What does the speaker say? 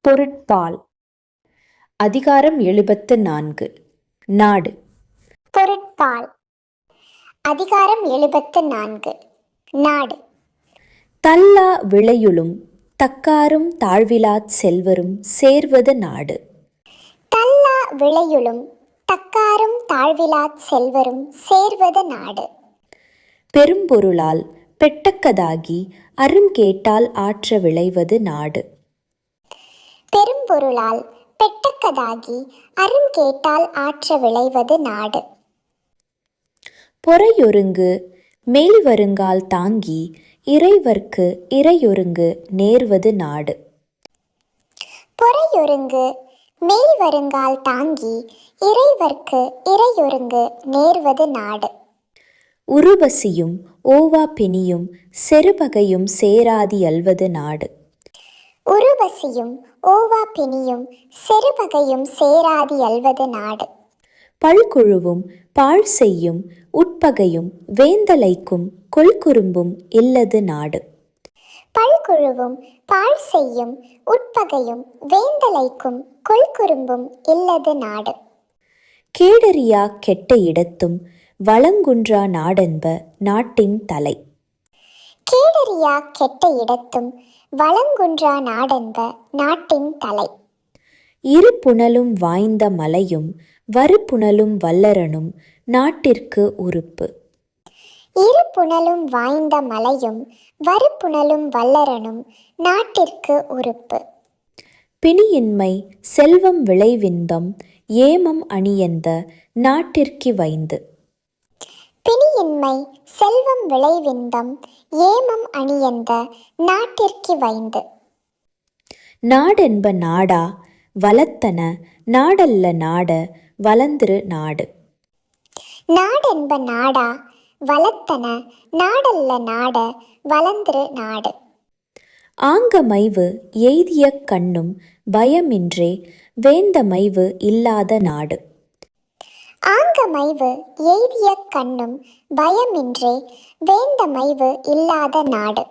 பொருட்பால். அதிகாரம் எழுபத்து நான்கு. நாடு. பொருட்பால். அதிகாரம் எழுபத்து நான்கு. நாடு. தல்லா விளையுளும் தக்காரும் தாழ்விலாச் செல்வரும் சேர்வது நாடு. தல்லா விளையுளும் தக்காரும் தாழ்விலாச் செல்வரும் சேர்வது நாடு. பெரும்பொருளால் பெட்டக்கதாகி அருங்கேட்டால் ஆற்ற விளைவது நாடு. பெரும்பொருளால் பெட்டக்கதாகி அருங்கேட்டால் ஆற்ற விளைவது நாடு. பொறையொருங்கு மேல் வருங்கால் தாங்கி இறைவர்க்கு இறையொருங்கு நேர்வது நாடு. பொறையொருங்கு மேல் வருங்கால் தாங்கி இறைவர்க்கு இறையொருங்கு நேர்வது நாடு. உருபசியும் ஓவா பிணியும் செருபகையும் சேராதி அல்வது நாடு. உருவசியும் ஓவா பிணியும் செருபகையும் சேராதி அல்வது நாடு. பல்குழுவும் பாழ் செய்யும் உட்பகையும் வேந்தலைக்கும் கொல்குறும்பும் இல்லது நாடு. பல்குழுவும் பாழ் செய்யும் உட்பகையும் வேந்தலைக்கும் கொல்குறும்பும் இல்லது நாடு. கேடரியா கெட்ட இடத்தும் வளங்குன்றா நாடென்ப நாட்டின் தலை. கேடரியா கெட்ட இடத்தும் வளங்குன்றா நாடென்ப நாட்டின் தலை. இரு புனலும் வாய்ந்த மலையும் வறுப்புணலும் வல்லரனும் நாட்டிற்கு உறுப்பு. இரு புனலும் வாய்ந்த மலையும் வறுப்புணலும் வல்லரனும் நாட்டிற்கு உறுப்பு. பிணியின்மை செல்வம் விளைவின்பம் ஏமம் அணியந்த நாட்டிற்கு வைந்து. பிணியின்மை செல்வம் விளைவின்பம் ஏமம் அணியந்த நாட்டிற்கு வைந்து. நாடென்ப நாடா வலத்தன நாடல்ல நாட வலந்திரு நாடு. நாடென்ப நாடா வளத்தன நாடல்ல நாட வளந்திரு நாடு. ஆங்கமைவு எய்திய கண்ணும் பயமின்றே வேந்தமைவு இல்லாத நாடு. ஆங்கமைவு எய்திய கண்ணும் பயமின்றே வேந்தமைவு இல்லாத நாடு.